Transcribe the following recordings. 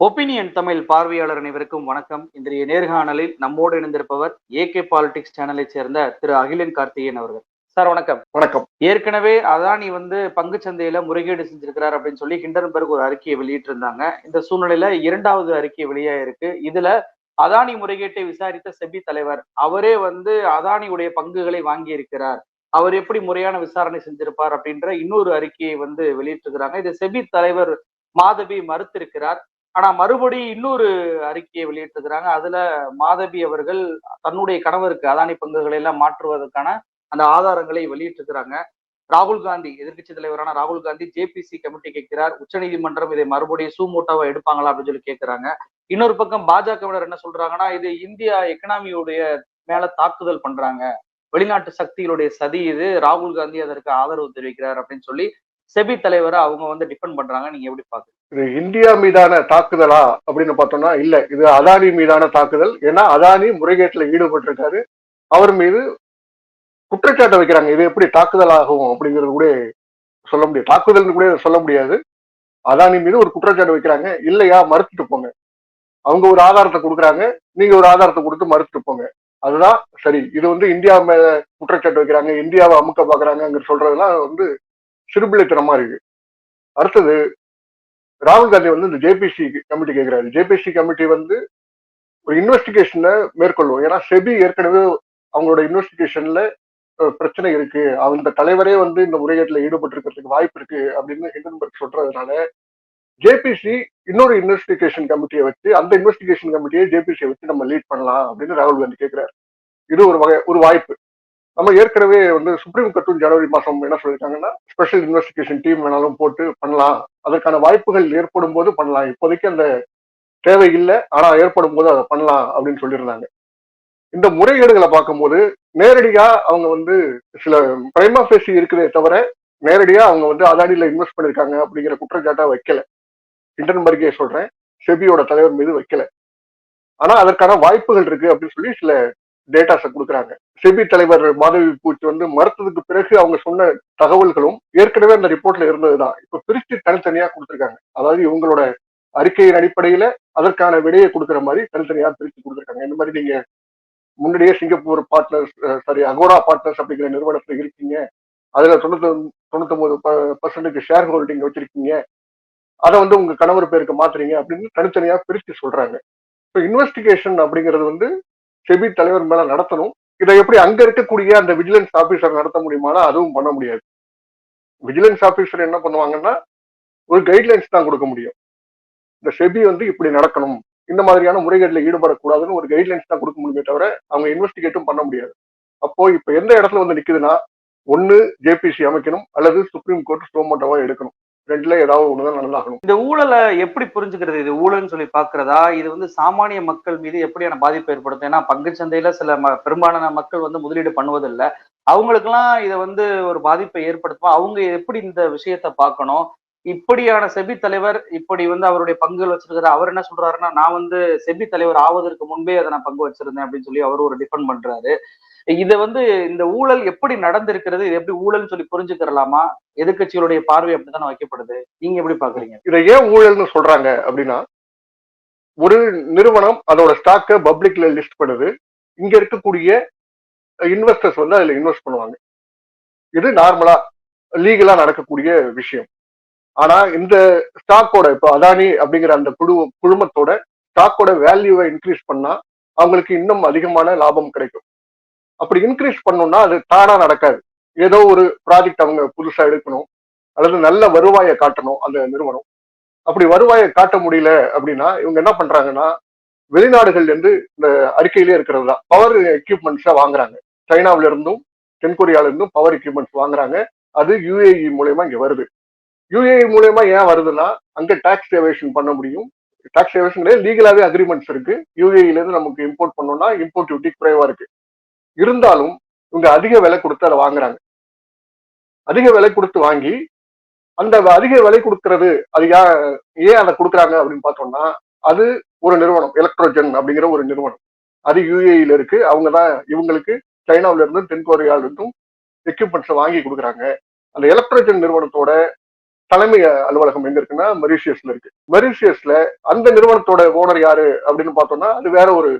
Opinion Tamil பார்வையாளர் அனைவருக்கும் வணக்கம். இன்றைய நேர்காணலில் நம்மோடு இணைந்திருப்பவர் ஏகே பாலிடிக்ஸ் சேனலை சேர்ந்த திரு அகிலன் கார்த்திகேயன் அவர்கள். சார் வணக்கம். வணக்கம். ஏற்கனவே அதானி வந்து பங்கு சந்தையில முறைகேடு செஞ்சிருக்கிறார் அப்படின்னு சொல்லி ஹிண்டன்பர்க் ஒரு அறிக்கையை வெளியிட்டிருந்தாங்க. இந்த சூழ்நிலையில இரண்டாவது அறிக்கை வெளியா இருக்கு இதுல அதானி முறைகேட்டை விசாரித்த செபி தலைவர் அவரே வந்து அதானியுடைய பங்குகளை வாங்கி இருக்கிறார் அவர் எப்படி முறையான விசாரணை செஞ்சிருப்பார் அப்படின்ற இன்னொரு அறிக்கையை வந்து வெளியிட்டிருக்கிறாங்க. இது செபி தலைவர் மாதவி மறுத்திருக்கிறார். ஆனா மறுபடி இன்னொரு அறிக்கையை வெளியிட்டிருக்கிறாங்க. அதுல மாதவி அவர்கள் தன்னுடைய கணவருக்கு அதானி பங்குகளை எல்லாம் மாற்றுவதற்கான அந்த ஆதாரங்களை வெளியிட்டிருக்கிறாங்க. ராகுல் காந்தி எதிர்க்கட்சி தலைவரான ராகுல் காந்தி ஜேபிசி கமிட்டி கேட்கிறார். உச்சநீதிமன்றம் இதை மறுபடியும் சூமூட்டாவை எடுப்பாங்களா அப்படின்னு சொல்லி கேட்கிறாங்க. இன்னொரு பக்கம் பாஜகவினர் என்ன சொல்றாங்கன்னா இது இந்தியா எக்கனாமியுடைய மேல தாக்குதல் பண்றாங்க. வெளிநாட்டு சக்திகளுடைய சதி இது. ராகுல் காந்தி அதற்கு ஆதரவு தெரிவிக்கிறார் அப்படின்னு சொல்லி செபி தலைவரை அவங்க வந்து டிஃபெண்ட் பண்றாங்க. நீங்க எப்படி பாக்குறீங்க? இது இந்தியா மீதான தாக்குதலா அப்படின்னு பார்த்தோம்னா இல்ல. இது அதானி மீதான தாக்குதல். ஏன்னா அதானி முறைகேட்டில் ஈடுபட்டிருக்காரு. அவர் மீது குற்றச்சாட்டை வைக்கிறாங்க. இது எப்படி தாக்குதல் ஆகும் அப்படிங்கிறது கூட சொல்ல முடியாது. தாக்குதல்னு கூட சொல்ல முடியாது. அதானி மீது ஒரு குற்றச்சாட்டு வைக்கிறாங்க. இல்லையா மறுத்துட்டு போங்க. அவங்க ஒரு ஆதாரத்தை கொடுக்குறாங்க. நீங்க ஒரு ஆதாரத்தை கொடுத்து மறுத்துட்டு போங்க. அதுதான் சரி. இது வந்து இந்தியா மேல குற்றச்சாட்டு வைக்கிறாங்க. இந்தியாவை அமுக்க பாக்குறாங்க சொல்றதெல்லாம் வந்து சிறுபிள்ளைத்தனமா இருக்கு. அடுத்தது ராகுல் காந்தி வந்து இந்த ஜேபிசி கமிட்டி கேட்கிறாரு ஜேபிசி கமிட்டி வந்து ஒரு இன்வெஸ்டிகேஷனை மேற்கொள்ளும் ஏன்னா செபி ஏற்கனவே அவங்களோட இன்வெஸ்டிகேஷன்ல பிரச்சனை இருக்கு. அந்த தலைவரே வந்து இந்த முறைகேட்டில் ஈடுபட்டிருக்கிறதுக்கு வாய்ப்பு இருக்கு அப்படின்னு ஹிண்டன்பர்க் சொல்றதுனால ஜேபிசி இன்னொரு இன்வெஸ்டிகேஷன் கமிட்டியை வச்சு அந்த இன்வெஸ்டிகேஷன் கமிட்டியை ஜேபிசியை வச்சு நம்ம லீட் பண்ணலாம் அப்படின்னு ராகுல் காந்தி கேட்கிறாரு இது ஒரு வகை ஒரு வாய்ப்பு. நம்ம ஏற்கனவே வந்து சுப்ரீம் கோர்ட்டும் ஜனவரி மாசம் என்ன சொல்லியிருக்காங்கன்னா ஸ்பெஷல் இன்வெஸ்டிகேஷன் டீம் வேணாலும் போட்டு பண்ணலாம். அதற்கான வாய்ப்புகள் ஏற்படும் போது பண்ணலாம். இப்போதைக்கு அந்த தேவை இல்லை. ஆனா ஏற்படும் போது அதை பண்ணலாம் அப்படின்னு சொல்லியிருந்தாங்க. இந்த முறைகேடுகளை பார்க்கும்போது நேரடியா அவங்க வந்து சில பிரைமா பேசி இருக்குதே தவிர நேரடியா அவங்க வந்து அதானியில இன்வெஸ்ட் பண்ணிருக்காங்க அப்படிங்கிற குற்றச்சாட்டை வைக்கல. இன்டர்ன்பர்கே சொல்றேன். செபியோட தலைவர் மீது வைக்கல. ஆனா அதற்கான வாய்ப்புகள் இருக்கு அப்படின்னு சொல்லி சில டேட்டாஸை கொடுக்குறாங்க. செபி தலைவர் மாதவி பூச்சி வந்து மறுத்ததுக்கு பிறகு அவங்க சொன்ன தகவல்களும் ஏற்கனவே அந்த ரிப்போர்ட்ல இருந்ததுதான். இப்ப பிரிச்சு தனித்தனியா கொடுத்துருக்காங்க. அதாவது இவங்களோட அறிக்கையின் அடிப்படையில அதற்கான விடையை கொடுக்குற மாதிரி தனித்தனியா பிரிச்சு கொடுத்துருக்காங்க. இந்த மாதிரி நீங்க முன்னாடியே Singapore partners sorry Agora partners அப்படிங்கிற நிறுவனத்துல இருக்கீங்க. அதுல தொண்ணூத்தி தொண்ணூத்தொன்பது பர்சன்ட்டுக்கு ஷேர் ஹோல்டிங் வச்சிருக்கீங்க. அதை வந்து உங்க கணவர் பேருக்கு மாத்துறீங்க அப்படின்னு தனித்தனியா பிரிச்சு சொல்றாங்க. இப்போ இன்வெஸ்டிகேஷன் அப்படிங்கிறது வந்து செபி தலைவர் மேல நடத்தணும். இதை எப்படி அங்க இருக்கக்கூடிய அந்த விஜிலன்ஸ் ஆபீசர் நடத்த முடியுமானா அதுவும் பண்ண முடியாது. விஜிலன்ஸ் ஆபீசர் என்ன பண்ணுவாங்கன்னா ஒரு கைட்லைன்ஸ் தான் கொடுக்க முடியும். இந்த செபி வந்து இப்படி நடக்கணும். இந்த மாதிரியான முறைகேட்டில் ஈடுபடக்கூடாதுன்னு ஒரு கைட்லைன்ஸ் தான் கொடுக்க முடியுமே தவிர அவங்க இன்வெஸ்டிகேட்டும் பண்ண முடியாது. அப்போ இப்ப எந்த இடத்துல வந்து நிக்குதுன்னா ஒன்னு ஜேபிசி அமைக்கணும் அல்லது சுப்ரீம் கோர்ட் ஸ்டோமோட்டோவா எடுக்கணும். ரெண்டுல ஏதாவது ஒண்ணுதான் நடந்தாகணும் இந்த ஊழலை எப்படி புரிஞ்சுக்கிறது? இது ஊழல்னு சொல்லி பாக்குறதா இது வந்து சாமானிய மக்கள் மீது எப்படியான பாதிப்பு ஏற்படுத்தும்? ஏன்னா பங்கு சந்தையில சில பெரும்பாலான மக்கள் வந்து முதலீடு பண்ணுவதில்லை. அவங்களுக்கெல்லாம் இதை வந்து ஒரு பாதிப்பை ஏற்படுத்தும்? அவங்க எப்படி இந்த விஷயத்த பார்க்கணும்? இப்படியான செபி தலைவர் இப்படி வந்து அவருடைய பங்குகள் வச்சிருக்கிற அவர் என்ன சொல்றாருன்னா நான் வந்து செபி தலைவர் ஆவதற்கு முன்பே அதை நான் பங்கு வச்சிருந்தேன் அப்படின்னு சொல்லி அவர் ஒரு டிஃபெண்ட் பண்றாரு. இதை வந்து இந்த ஊழல் எப்படி நடந்திருக்கிறது இது எப்படி ஊழல்னு சொல்லி புரிஞ்சுக்கிறலாமா? எதிர்கட்சிகளுடைய பார்வை அப்படித்தானே வைக்கப்படுது? நீங்க எப்படி பாக்குறீங்க இதை ஏன் ஊழல்னு சொல்றாங்க அப்படின்னா ஒரு நிறுவனம் அதோட ஸ்டாக்கை பப்ளிக்ல லிஸ்ட் பண்ணுது. இங்க இருக்கக்கூடிய இன்வெஸ்டர்ஸ் வந்து அதுல இன்வெஸ்ட் பண்ணுவாங்க. இது நார்மலா லீகலா நடக்கக்கூடிய விஷயம். ஆனா இந்த ஸ்டாக்கோட இப்போ அதானி அப்படிங்கிற அந்த குழு குழுமத்தோட ஸ்டாக்கோட வேல்யூவை இன்க்ரீஸ் பண்ணா அவங்களுக்கு இன்னும் அதிகமான லாபம் கிடைக்கும். அப்படி இன்க்ரீஸ் பண்ணோம்னா அது தானா நடக்காது. ஏதோ ஒரு ப்ராஜெக்ட் அவங்க புதுசா எடுக்கணும். அல்லது நல்ல வருவாயை காட்டணும் அந்த நிறுவனம். அப்படி வருவாயை காட்ட முடியல அப்படின்னா இவங்க என்ன பண்றாங்கன்னா வெளிநாடுகள்ல இருந்து இந்த அறிக்கையிலே இருக்கிறது தான். பவர் எக்யூப்மெண்ட்ஸை வாங்குறாங்க. சைனாவில இருந்தும் தென்கொரியால இருந்தும் பவர் எக்யூப்மெண்ட்ஸ் வாங்குறாங்க. அது யூஏஇ மூலயமா இங்க வருது. யுஏஇ மூலயமா ஏன் வருதுன்னா அங்க டாக்ஸ் எவேஷன் பண்ண முடியும். டாக்ஸ் எவேஷன் லீகலாவே அக்ரிமெண்ட்ஸ் இருக்கு. யூஏஇல இருந்து நமக்கு இம்போர்ட் பண்ணோம்னா இம்போர்ட் டியூட்டி குறைவா இருக்கு. இருந்தாலும் இவங்க அதிக விலை கொடுத்து அதை வாங்குறாங்க. அதிக விலை கொடுத்து வாங்கி அந்த அதிக விலை கொடுக்கறது அது ஏன் அதை கொடுக்குறாங்க அப்படின்னு பார்த்தோம்னா அது ஒரு நிறுவனம் எலக்ட்ரோஜன் அப்படிங்கிற ஒரு நிறுவனம். அது யூஏஇல இருக்கு. அவங்க தான் இவங்களுக்கு சைனாவில இருந்தும் தென்கொரியால இருந்தும் எக்யூப்மெண்ட்ஸ் வாங்கி கொடுக்குறாங்க. அந்த எலக்ட்ரோஜன் நிறுவனத்தோட தலைமை அலுவலகம் எங்க இருக்குன்னா மொரீஷியஸ்ல இருக்கு. மொரீஷியஸ்ல அந்த நிறுவனத்தோட ஓனர் யாரு அப்படின்னு பார்த்தோம்னா அது வேற ஒரு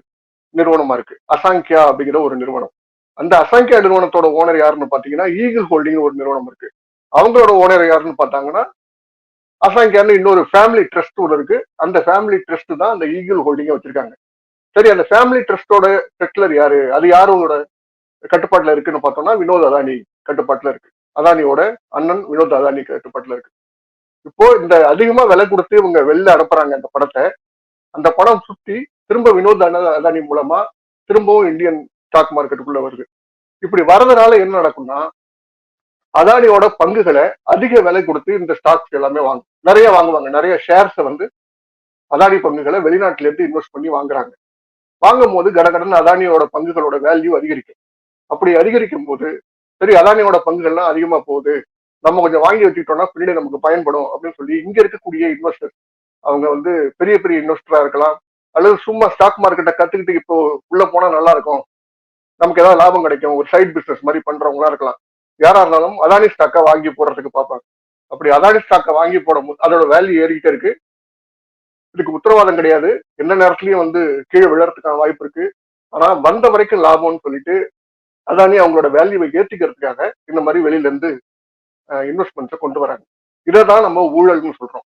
நிறுவனமா இருக்கு. அசாங்கியா அப்படிங்கிற ஒரு நிறுவனம். அந்த அசாங்கியா நிறுவனத்தோட ஓனர் யாருன்னு பாத்தீங்கன்னா ஈகிள் ஹோல்டிங் ஒரு நிறுவனம் இருக்கு. அவங்களோட ஓனர் யாருன்னு பார்த்தாங்கன்னா அசாங்கியான்னு இன்னொரு ஃபேமிலி ட்ரஸ்ட் ஒன்று இருக்கு. அந்த ஃபேமிலி ட்ரஸ்ட் தான் அந்த ஈகிள் ஹோல்டிங்கை வச்சிருக்காங்க. சரி அந்த ஃபேமிலி ட்ரஸ்டோட செட்டிலர் யாரு? அது யாரோட கட்டுப்பாட்டுல இருக்குன்னு பார்த்தோம்னா வினோத் அதானி கட்டுப்பாட்டுல இருக்கு. அதானியோட அண்ணன் வினோத் அதானி கட்டுப்பாட்டுல இருக்கு. இப்போ இந்த அதிகமா விலை கொடுத்து இவங்க வெளில அனுப்புறாங்க அந்த படத்தை. அந்த படம் சுத்தி திரும்ப வினோத் அதானி மூலமா திரும்பவும் இந்தியன் ஸ்டாக் மார்க்கெட்டுக்குள்ள வருது. இப்படி வரதுனால என்ன நடக்கும்னா அதானியோட பங்குகளை அதிக விலை கொடுத்து இந்த ஸ்டாக்ஸ் எல்லாமே வாங்கும். நிறைய வாங்குவாங்க. நிறைய ஷேர்ஸை வந்து அதானி பங்குகளை வெளிநாட்டுல இருந்து இன்வெஸ்ட் பண்ணி வாங்குறாங்க. வாங்கும் போது கடகடன் அதானியோட பங்குகளோட வேல்யூ அதிகரிக்கும். அப்படி அதிகரிக்கும் போது சரி அதானியோட பங்குகள்லாம் அதிகமா போகுது. நம்ம கொஞ்சம் வாங்கி வச்சுக்கிட்டோம்னா பின்னாடி நமக்கு பயன்படும் அப்படின்னு சொல்லி இங்க இருக்கக்கூடிய இன்வெஸ்டர் அவங்க வந்து பெரிய பெரிய இன்வெஸ்டரா இருக்கலாம். அல்லது சும்மா ஸ்டாக் மார்க்கெட்டை கத்துக்கிட்டு இப்போ உள்ள போனா நல்லா இருக்கும். நமக்கு ஏதாவது லாபம் கிடைக்கும். ஒரு சைட் பிசினஸ் மாதிரி பண்றவங்களா இருக்கலாம். யாரா இருந்தாலும் அதானி ஸ்டாக்கை வாங்கி போடுறதுக்கு பார்ப்பாங்க. அப்படி அதானி ஸ்டாக்கை வாங்கி போடும் அதோட வேல்யூ ஏறிக்கிட்டே இருக்கு. இதுக்கு உத்தரவாதம் கிடையாது. எந்த நேரத்துலயும் வந்து கீழே விழறதுக்கான வாய்ப்பு இருக்கு. ஆனா வந்த வரைக்கும் லாபம்னு சொல்லிட்டு அதானி அவங்களோட வேல்யூவை ஏற்றிக்கிறதுக்காக இந்த மாதிரி வெளியில இருந்து இன்வெஸ்ட்மெண்ட்ஸை கொண்டு வராங்க. இதை தான் நம்ம ஊழல்னு சொல்றோம்.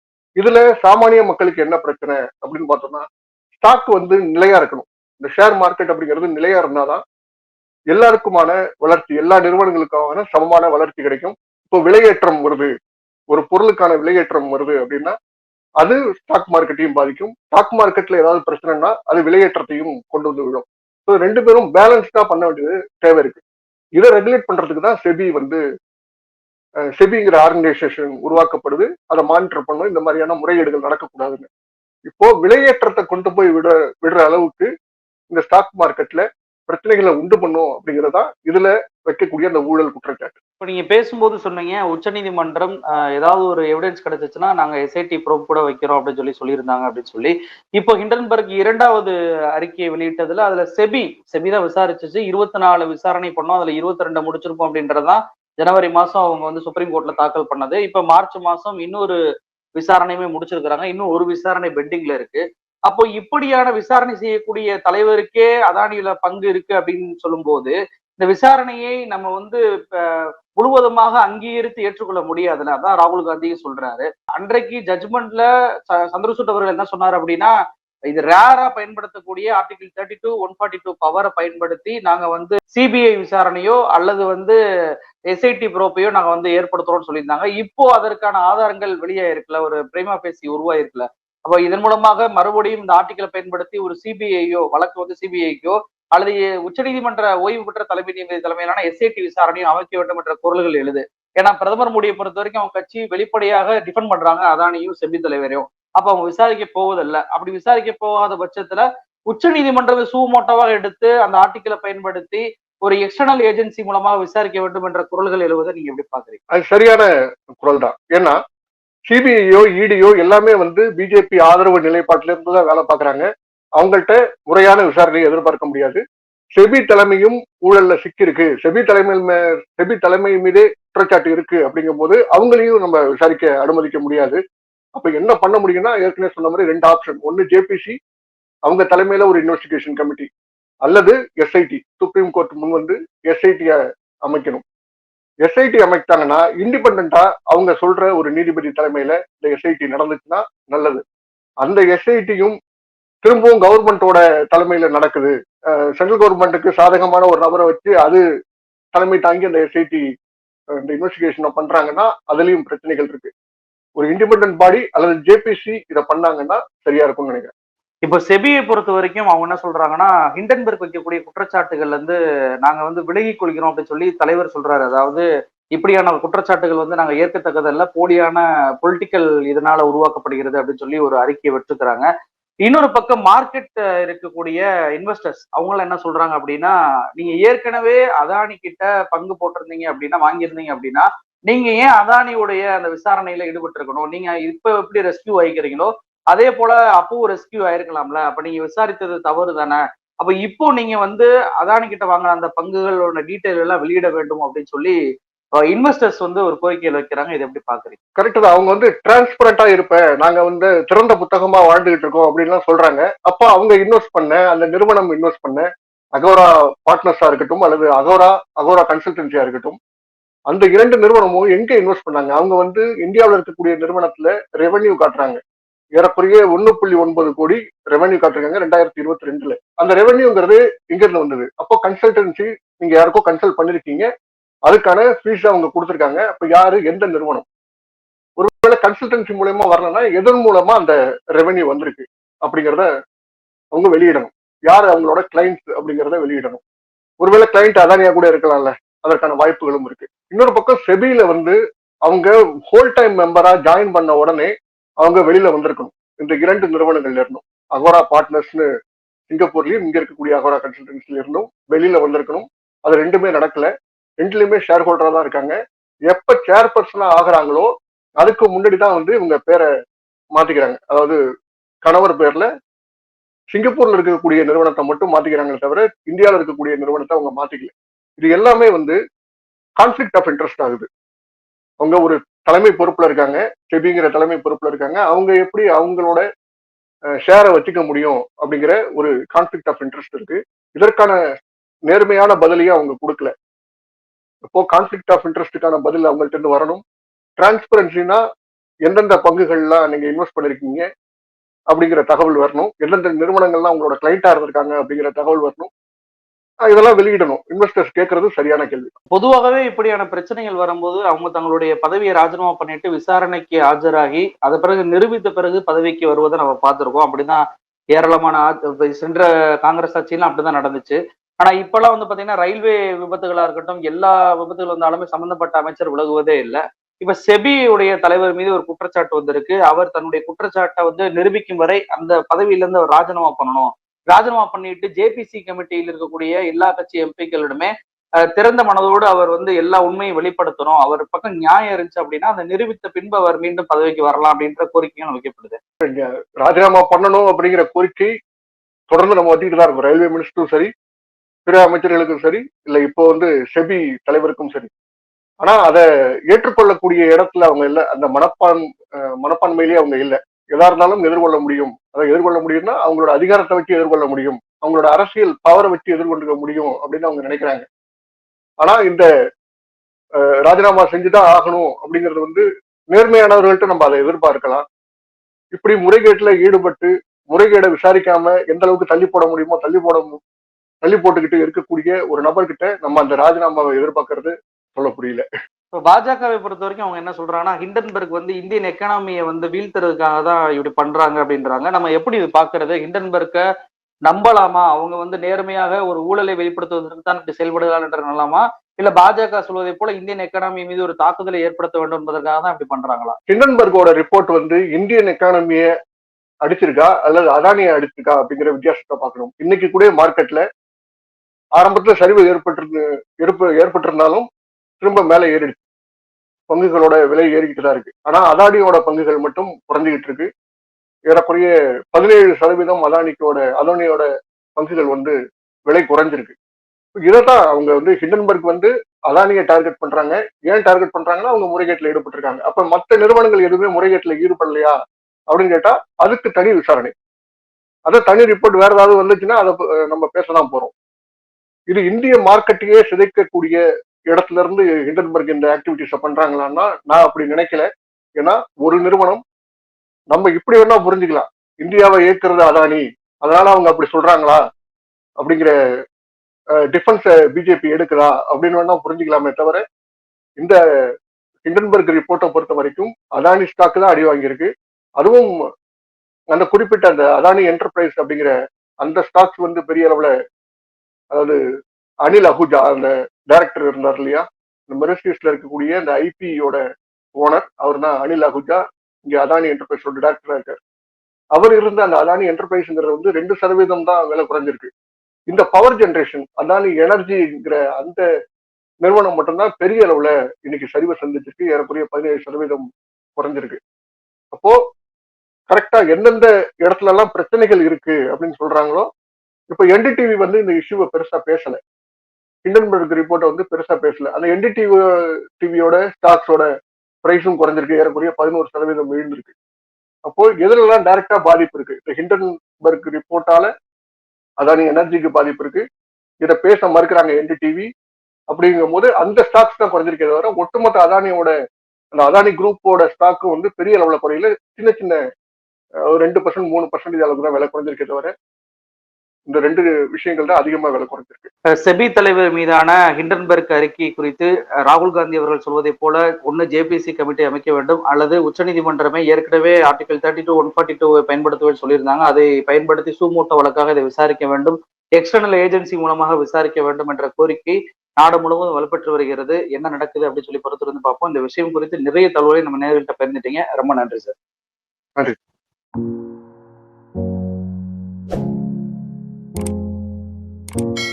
இதுல சாமானிய மக்களுக்கு என்ன பிரச்சனை அப்படின்னு பார்த்தோம்னா ஸ்டாக் வந்து நிலையா இருக்கணும். இந்த ஷேர் மார்க்கெட் அப்படிங்கிறது நிலையா இருந்தாதான் எல்லாருக்குமான வளர்ச்சி எல்லா நிறுவனங்களுக்கான சமமான வளர்ச்சி கிடைக்கும். இப்போ விலையேற்றம் வருது. ஒரு பொருளுக்கான விலையேற்றம் வருது அப்படின்னா அது ஸ்டாக் மார்க்கெட்டையும் பாதிக்கும். ஸ்டாக் மார்க்கெட்ல ஏதாவது பிரச்சனைனா அது விலையேற்றத்தையும் கொண்டு வந்து விடும். ஸோ ரெண்டு பேரும் பேலன்ஸ்டா பண்ண வேண்டியது தேவை இருக்கு. இதை ரெகுலேட் பண்றதுக்கு தான் செபி வந்து செபிங்கிற ஆர்கனைசேஷன் உருவாக்கப்படுது. அதை மானிட்டர் பண்ணும் இந்த மாதிரியான முறைகேடுகள் நடக்கக்கூடாதுன்னு. இப்போ விலையேற்றத்தை கொண்டு போய் விட விடுற அளவுக்கு இந்த ஸ்டாக் மார்க்கெட்ல பிரச்சனைகளை உண்டு பண்ணும் அப்படிங்கறதா இதுல வைக்கக்கூடிய அந்த ஊழல் குற்றச்சாட்டு. இப்போ நீங்க பேசும்போது சொன்னீங்க உச்சநீதிமன்றம் ஏதாவது ஒரு எவிடன்ஸ் கிடைச்சிச்சுன்னா நாங்க எஸ்ஐடி ப்ரோப் கூட வைக்கிறோம் அப்படின்னு சொல்லி சொல்லியிருந்தாங்க அப்படின்னு சொல்லி. இப்போ ஹிண்டன்பர்க் இரண்டாவது அறிக்கையை வெளியிட்டதுல அதுல செபி செபி தான் விசாரிச்சுச்சு. இருபத்தி நாலு விசாரணை பண்ணோம் அதுல இருபத்தி ரெண்டு முடிச்சிருப்போம் அப்படின்றதான் ஜனவரி மாசம் அவங்க வந்து சுப்ரீம் கோர்ட்ல தாக்கல் பண்ணது. இப்ப மார்ச் மாசம் இன்னொரு விசாரணையுமே முடிச்சிருக்கிறாங்க. இன்னும் ஒரு விசாரணை பெண்டிங்ல இருக்கு. அப்போ இப்படியான விசாரணை செய்யக்கூடிய தலைவருக்கே அதானியில பங்கு இருக்கு அப்படின்னு சொல்லும்போது இந்த விசாரணையை நம்ம வந்து முழுவதுமாக அங்கீகரித்து ஏற்றுக்கொள்ள முடியாதுல அதான் ராகுல் காந்தியும் சொல்றாரு. அன்றைக்கு ஜட்மெண்ட்ல சந்திரசூட் அவர்கள் என்ன சொன்னார் அப்படின்னா இது ரேரா பயன்படுத்தக்கூடிய article thirty two one forty two பவரை பயன்படுத்தி நாங்க வந்து சிபிஐ விசாரணையோ அல்லது வந்து எஸ்ஐடி ப்ரோப்பையோ நாங்க வந்து ஏற்படுத்துறோம்னு சொல்லியிருந்தாங்க. இப்போ அதற்கான ஆதாரங்கள் வெளியாயிருக்குல்ல ஒரு பிரேமா பேசி உருவாயிருக்குல்ல. அப்ப இதன் மூலமாக மறுபடியும் இந்த ஆர்டிகளை பயன்படுத்தி ஒரு சிபிஐயோ வழக்கு வந்து சிபிஐக்கோ அல்லது உச்சநீதிமன்ற ஓய்வு பெற்ற தலைமை நீதிபதி தலைமையிலான எஸ்ஐடி விசாரணையும் அமைக்க வேண்டும் என்ற குரல்கள் எழுது. ஏன்னா பிரதமர் மோடியை பொறுத்த வரைக்கும் அவங்க கட்சி வெளிப்படையாக டிஃபெண்ட் பண்றாங்க. அதானியும் செபி தலைவரையும். அப்ப அவங்க விசாரிக்க போவதில்லை. அப்படி விசாரிக்க போகாத பட்சத்துல உச்சநீதிமன்றத்தை சூமோட்டோவாக எடுத்து அந்த ஆர்டிக்கலை பயன்படுத்தி ஒரு எக்ஸ்டர்னல் ஏஜென்சி மூலமாக விசாரிக்க வேண்டும் என்ற குரல்கள் எழுவதை நீங்க எப்படி பாக்குறீங்க அது சரியான குரல் தான் ஏன்னா சிபிஐயோ இடியோ எல்லாமே வந்து பிஜேபி ஆதரவு நிலைப்பாட்டில இருந்து தான் வேலை பாக்குறாங்க அவங்கள்ட்ட முறையான விசாரணையை எதிர்பார்க்க முடியாது. செபி தலைமையும் ஊழல்ல சிக்கிருக்கு செபி தலைமையில் மே- செபி தலைமை மீதே குற்றச்சாட்டு இருக்கு அப்படிங்கும் போது அவங்களையும் நம்ம விசாரிக்க அனுமதிக்க முடியாது. அப்ப என்ன பண்ண முடியும்னா ஏற்கனவே சொன்ன மாதிரி ரெண்டு ஆப்ஷன் ஒன்னு ஜேபிசி அவங்க தலைமையில ஒரு இன்வெஸ்டிகேஷன் கமிட்டி அல்லது எஸ்ஐடி சுப்ரீம் கோர்ட் முன் வந்து எஸ்ஐடிய அமைக்கணும். எஸ்ஐடி அமைத்தாங்கன்னா இண்டிபெண்டா அவங்க சொல்ற ஒரு நீதிபதி தலைமையில இந்த எஸ்ஐடி நடந்துச்சுன்னா நல்லது. அந்த எஸ்ஐடியும் திரும்பவும் கவர்மெண்டோட தலைமையில நடக்குது. சென்ட்ரல் கவர்மெண்ட்டுக்கு சாதகமான ஒரு நபரை வச்சு அது தலைமை தாங்கி அந்த எஸ்ஐடி இந்த இன்வெஸ்டிகேஷனை பண்றாங்கன்னா அதுலயும் பிரச்சனைகள் இருக்கு. ஒரு இண்டிபெண்டன்ட் பாடி அல்லது ஜேபிசி இதை பண்ணாங்கன்னா சரியா இருக்கும்னு நினைக்கிறேன். இப்போ செபியை பொறுத்த வரைக்கும் அவங்க என்ன சொல்றாங்கன்னா ஹிண்டன்பர்க் வைக்கக்கூடிய குற்றச்சாட்டுகள்ல இருந்து நாங்க வந்து விலகிக் கொள்கிறோம் அப்படின்னு சொல்லி தலைவர் சொல்றாரு. அதாவது இப்படியான குற்றச்சாட்டுகள் வந்து நாங்க ஏற்கத்தக்கதல்ல போலியான பொலிட்டிக்கல் இதனால உருவாக்கப்படுகிறது அப்படின்னு சொல்லி ஒரு அறிக்கையை விட்டுருக்காங்க இன்னொரு பக்கம் மார்க்கெட் இருக்கக்கூடிய இன்வெஸ்டர்ஸ் அவங்களாம் என்ன சொல்றாங்க அப்படின்னா நீங்க ஏற்கனவே அதானி கிட்ட பங்கு போட்டிருந்தீங்க அப்படின்னா வாங்கியிருந்தீங்க அப்படின்னா நீங்க ஏன் அதானியுடைய அந்த விசாரணையில ஈடுபட்டு இருக்கணும் நீங்க இப்ப எப்படி ரெஸ்கியூ ஆகிக்கிறீங்களோ அதே போல அப்பவும் ரெஸ்கியூ ஆயிருக்கலாம்ல. அப்ப நீங்க விசாரித்தது தவறு தானே? அப்ப இப்போ நீங்க வந்து அதானி கிட்ட வாங்கின அந்த பங்குகளோட டீட்டெயில் எல்லாம் வெளியிட வேண்டும் அப்படின்னு சொல்லி இன்வெஸ்டர்ஸ் வந்து ஒரு கோரிக்கையில் வைக்கிறாங்க. இதை எப்படி பாக்குறீங்க? கரெக்ட் தான். அவங்க வந்து டிரான்ஸ்பரண்டா இருப்பேன். நாங்க வந்து திறந்த புத்தகமா வாழ்ந்துகிட்டு இருக்கோம் அப்படின்லாம் சொல்றாங்க. அப்போ அவங்க இன்வெஸ்ட் பண்ண அந்த நிறுவனம் இன்வெஸ்ட் பண்ண அகோரா பார்ட்னர்ஸா இருக்கட்டும் அல்லது அகோரா அகோரா கன்சல்டன்சியா இருக்கட்டும் அந்த இரண்டு நிறுவனமும் எங்க இன்வெஸ்ட் பண்ணாங்க? அவங்க வந்து இந்தியாவில் இருக்கக்கூடிய நிறுவனத்துல ரெவென்யூ காட்டுறாங்க. ஏறக்குறைய ஒன்னு புள்ளி ஒன்பது கோடி ரெவென்யூ காட்டுறாங்க ரெண்டாயிரத்தி இருபத்தி ரெண்டுல. அந்த ரெவென்யூங்கிறது இங்க இருந்து வந்தது. அப்போ கன்சல்டன்சி நீங்க யாருக்கோ கன்சல்ட் பண்ணிருக்கீங்க. அதுக்கான ஃபீஸ் அவங்க கொடுத்துருக்காங்க. அப்ப யாரு? எந்த நிறுவனம்? ஒருவேளை கன்சல்டன்சி மூலயமா வரலன்னா எதன் மூலமா அந்த ரெவென்யூ வந்திருக்கு? அப்படிங்கிறத அவங்க வெளியிடணும். யார் அவங்களோட கிளைண்ட் அப்படிங்கிறத வெளியிடணும். ஒருவேளை கிளைண்ட் அதானியா கூட இருக்கலாம்ல. அதற்கான வாய்ப்புகளும் இருக்கு. இன்னொரு பக்கம் செபியில வந்து அவங்க ஹோல் டைம் மெம்பரா ஜாயின் பண்ண உடனே அவங்க வெளியில வந்திருக்கணும். இந்த இரண்டு நிறுவனங்கள்ல இருந்தும். அகோரா பார்ட்னர்ஸ்னு சிங்கப்பூர்லயும் இங்க இருக்கக்கூடிய அகோரா கன்சல்டன்சில இருந்தும் வெளியில வந்திருக்கணும். அது ரெண்டுமே நடக்கல. ரெண்டுலயுமே ஷேர் ஹோல்டரா தான் இருக்காங்க. எப்ப சேர்பர்சனா ஆகுறாங்களோ அதுக்கு முன்னாடி தான் வந்து இவங்க பேரை மாத்திக்கிறாங்க. அதாவது கணவர் பேர்ல சிங்கப்பூர்ல இருக்கக்கூடிய நிறுவனத்தை மட்டும் மாத்திக்கிறாங்களே தவிர இந்தியாவில் இருக்கக்கூடிய நிறுவனத்தை அவங்க மாத்திக்கல. இது எல்லாமே வந்து கான்ஃபிளிக் ஆஃப் இன்ட்ரெஸ்ட் ஆகுது. அவங்க ஒரு தலைமை பொறுப்புல இருக்காங்க செபிங்கிற தலைமை பொறுப்புல இருக்காங்க. அவங்க எப்படி அவங்களோட ஷேரை வச்சுக்க முடியும் அப்படிங்கிற ஒரு கான்ஃபிளிக் ஆஃப் இன்ட்ரெஸ்ட் இருக்கு. இதற்கான நேர்மையான பதிலையும் அவங்க கொடுக்கல. இப்போ கான்ஃபிளிக் ஆஃப் இன்ட்ரெஸ்ட்டுக்கான பதில் அவங்கள்ட்ட இருந்து வரணும். டிரான்ஸ்பரன்சினா எந்தெந்த பங்குகள்லாம் நீங்க இன்வெஸ்ட் பண்ணிருக்கீங்க அப்படிங்கிற தகவல் வரணும். எந்தெந்த நிறுவனங்கள்லாம் உங்களோட கிளைண்டா இருந்திருக்காங்க அப்படிங்கிற தகவல் வரணும். இதெல்லாம் வெளியிடணும். இன்வெஸ்டர்ஸ் கேட்கறது சரியான கேள்வி. பொதுவாகவே இப்படியான பிரச்சனைகள் வரும்போது அவங்க தங்களுடைய பதவியை ராஜினாமா பண்ணிட்டு விசாரணைக்கு ஆஜராகி அது பிறகு நிரூபித்த பிறகு பதவிக்கு வருவதை நம்ம பார்த்திருக்கோம். அப்படிதான் ஏராளமான சென்ற காங்கிரஸ் ஆட்சியெல்லாம் அப்படிதான் நடந்துச்சு. ஆனா இப்பெல்லாம் வந்து பாத்தீங்கன்னா ரயில்வே விபத்துகளா இருக்கட்டும் எல்லா விபத்துகள் வந்தாலுமே சம்பந்தப்பட்ட அமைச்சர் விலகுவதே இல்லை. இப்ப செபியுடைய தலைவர் மீது ஒரு குற்றச்சாட்டு வந்திருக்கு. அவர் தன்னுடைய குற்றச்சாட்டை வந்து நிரூபிக்கும் வரை அந்த பதவியில இருந்து அவர் ராஜினாமா பண்ணணும். ராஜினாமா பண்ணிட்டு ஜேபிசி கமிட்டியில் இருக்கக்கூடிய எல்லா கட்சி எம்பிக்களிடமே திறந்த மனதோடு அவர் வந்து எல்லா உண்மையும் வெளிப்படுத்தணும். அவர் பக்கம் நியாயம் இருந்துச்சு அப்படின்னா அந்த நிரூபித்த பின்பு அவர் மீண்டும் பதவிக்கு வரலாம் அப்படின்ற கோரிக்கையும் வைக்கப்படுது ராஜினாமா பண்ணணும் அப்படிங்கிற கோரிக்கை தொடர்ந்து நம்ம வச்சுக்கிட்டு தான் இருக்கோம். ரயில்வே மினிஸ்டரும் சரி பிற அமைச்சர்களுக்கும் சரி இல்லை இப்போ வந்து செபி தலைவருக்கும் சரி. ஆனா அதை ஏற்றுக்கொள்ளக்கூடிய இடத்துல அவங்க இல்லை. அந்த மனப்பான் மனப்பான்மையிலேயே அவங்க இல்லை. எதா இருந்தாலும் எதிர்கொள்ள முடியும். அதை எதிர்கொள்ள முடியும்னா அவங்களோட அதிகாரத்தை வச்சு எதிர்கொள்ள முடியும். அவங்களோட அரசியல் பவரை வச்சு எதிர்கொண்டுக்க முடியும் அப்படின்னு அவங்க நினைக்கிறாங்க. ஆனா இந்த ராஜினாமா செஞ்சுதான் ஆகணும் அப்படிங்கிறது வந்து நேர்மையானவர்கள்ட்ட நம்ம அதை எதிர்பார்க்கலாம். இப்படி முறைகேட்டுல ஈடுபட்டு முறைகேடை விசாரிக்காம எந்த அளவுக்கு தள்ளி போட முடியுமோ தள்ளி போட தள்ளி போட்டுக்கிட்டு இருக்கக்கூடிய ஒரு நபர்கிட்ட நம்ம அந்த ராஜினாமாவை எதிர்பார்க்கறது சொல்ல புரியல. இப்போ பாஜகவை பொறுத்த வரைக்கும் அவங்க என்ன சொல்றாங்கன்னா ஹிண்டன்பர்க் வந்து இந்தியன் எக்கனாமியை வந்து வீழ்த்துறதுக்காக தான் இப்படி பண்றாங்க அப்படின்றாங்க. நம்ம எப்படி இது பாக்குறது? ஹிண்டன்பர்க்கை நம்பலாமா? அவங்க வந்து நேர்மையாக ஒரு ஊழலை வெளிப்படுத்துவதற்கு தான் இப்படி செயல்படுகிறார்கள் நல்லாமா இல்ல பாஜக சொல்வதை போல இந்தியன் எக்கனாமி மீது ஒரு தாக்குதலை ஏற்படுத்த வேண்டும் என்பதற்காக தான் இப்படி பண்றாங்களா? ஹிண்டன்பர்கோட ரிப்போர்ட் வந்து இந்தியன் எக்கானமியை அடிச்சிருக்கா? அல்லது அதானியை அடிச்சிருக்கா? அப்படிங்கிற வித்தியாசத்தை பார்க்கணும். இன்னைக்கு கூட மார்க்கெட்ல ஆரம்பத்துல சரிவு ஏற்பட்டு ஏற்ப ஏற்பட்டிருந்தாலும் திரும்ப மேலே ஏறிடுச்சு பங்குகளோட விலை ஏறிக்கிட்டு தான் இருக்கு. ஆனா அதானியோட பங்குகள் மட்டும் குறைஞ்சிக்கிட்டு இருக்கு. ஏறக்குறைய பதினேழு சதவீதம் அதானிக்கோட அதானியோட பங்குகள் வந்து விலை குறைஞ்சிருக்கு. இதைத்தான் அவங்க வந்து ஹிண்டன்பர்க் வந்து அதானியை டார்கெட் பண்றாங்க. ஏன் டார்கெட் பண்றாங்கன்னா அவங்க முறைகேட்டில் ஈடுபட்டிருக்காங்க. அப்ப மற்ற நிறுவனங்கள் எதுவுமே முறைகேட்டில் ஈடுபடலையா அப்படின்னு கேட்டா அதுக்கு தனி விசாரணை. அதை தனி ரிப்போர்ட் வேற ஏதாவது வந்துச்சுன்னா அதை நம்ம பேசதான் போறோம். இது இந்திய மார்க்கெட்டையே சிதைக்கக்கூடிய இடத்துல இருந்து ஹிண்டன்பர்க் இந்த ஆக்டிவிட்டிஸை பண்றாங்களான்னா நான் அப்படி நினைக்கல. ஏன்னா ஒரு நிறுவனம் நம்ம இப்படி வேணா புரிஞ்சுக்கலாம். இந்தியாவை இயக்குறது அதானி. அதனால அவங்க அப்படி சொல்றாங்களா? அப்படிங்கிற டிஃபென்ஸை பிஜேபி எடுக்குதா? அப்படின்னு வேணா புரிஞ்சுக்கலாமே தவிர இந்த ஹிண்டன்பர்க் ரிப்போர்ட்டை பொறுத்த வரைக்கும் அதானி ஸ்டாக் தான் அடி வாங்கியிருக்கு. அதுவும் அந்த குறிப்பிட்ட அந்த அதானி என்டர்பிரைஸ் அப்படிங்கிற அந்த ஸ்டாக்ஸ் வந்து பெரிய அளவில் அதாவது அனில் அஹூஜா அந்த டைரக்டர் இருந்தார் இல்லையா? இந்த மெரிசியஸ்ல இருக்கக்கூடிய அந்த ஐபியோட ஓனர் அவர் தான் அனில் அகுஜா. இங்க அதானி என்டர்பிரைஸோட டைரக்டரா இருக்கார். அவர் இருந்த அந்த அதானி என்டர்பிரைஸ்ங்கிறது வந்து ரெண்டு சதவீதம் தான் விலை குறைஞ்சிருக்கு. இந்த பவர் ஜெனரேஷன் அதானி எனர்ஜிங்கிற அந்த நிறுவனம் மட்டும்தான் பெரிய அளவுல இன்னைக்கு சரிவை சந்திச்சிருக்கு. ஏறக்குறைய பதினேழு சதவீதம் குறைஞ்சிருக்கு. அப்போ கரெக்டா எந்தெந்த இடத்துல எல்லாம் பிரச்சனைகள் இருக்கு அப்படின்னு சொல்றாங்களோ இப்ப என்டிடிவி வந்து இந்த இஷ்யூவை பெருசா பேசல. ஹிண்டன்பர்க் ரிப்போர்ட்டை வந்து பெருசா பேசல. அந்த என்டிடிவி டிவியோட ஸ்டாக்ஸோட பிரைஸும் குறைஞ்சிருக்கு. ஏறக்குறைய பதினோரு சதவீதம் விழுந்திருக்கு. அப்போ எதுலெல்லாம் டைரக்டா பாதிப்பு இருக்கு? இந்த ஹிண்டன்பர்க் ரிப்போர்ட்டால அதானி எனர்ஜிக்கு பாதிப்பு இருக்கு. இதை பேச மறுக்கிறாங்க என்டிடிவி அப்படிங்கும் போது அந்த ஸ்டாக்ஸ் தான் குறைஞ்சிருக்கே தவிர ஒட்டுமொத்த அதானியோட அந்த அதானி குரூப்போட ஸ்டாக்கு வந்து பெரிய அளவுல குறையில. சின்ன சின்ன ஒரு ரெண்டு பர்சன்ட் மூணு பர்சன்டேஜ் அளவுக்கு தான் விலை குறைஞ்சிருக்கே தவிர இந்த ரெண்டு விஷயங்கள் தான் அதிகமா விலை குறைஞ்சிருக்கு. செபி தலைவர் மீதான ஹிண்டன்பர்க் அறிக்கை குறித்து ராகுல் காந்தி அவர்கள் சொல்வதைப் போல ஒன்னு ஜேபிசி கமிட்டி அமைக்க வேண்டும் அல்லது உச்சநீதிமன்றமே ஏற்கனவே article thirty two one forty two பயன்படுத்துவேன் சொல்லியிருந்தாங்க. அதை பயன்படுத்தி சூமூட்ட வழக்காக இதை விசாரிக்க வேண்டும். எக்ஸ்டர்னல் ஏஜென்சி மூலமாக விசாரிக்க வேண்டும் என்ற கோரிக்கை நாடு முழுவதும் வலுப்பெற்று வருகிறது. என்ன நடக்குது அப்படின்னு சொல்லி பொறுத்திருந்து பார்ப்போம். இந்த விஷயம் குறித்து நிறைய தகவலை நம்ம நேர்கள்ட்ட பகிர்ந்துட்டீங்க. ரொம்ப நன்றி சார். நன்றி. you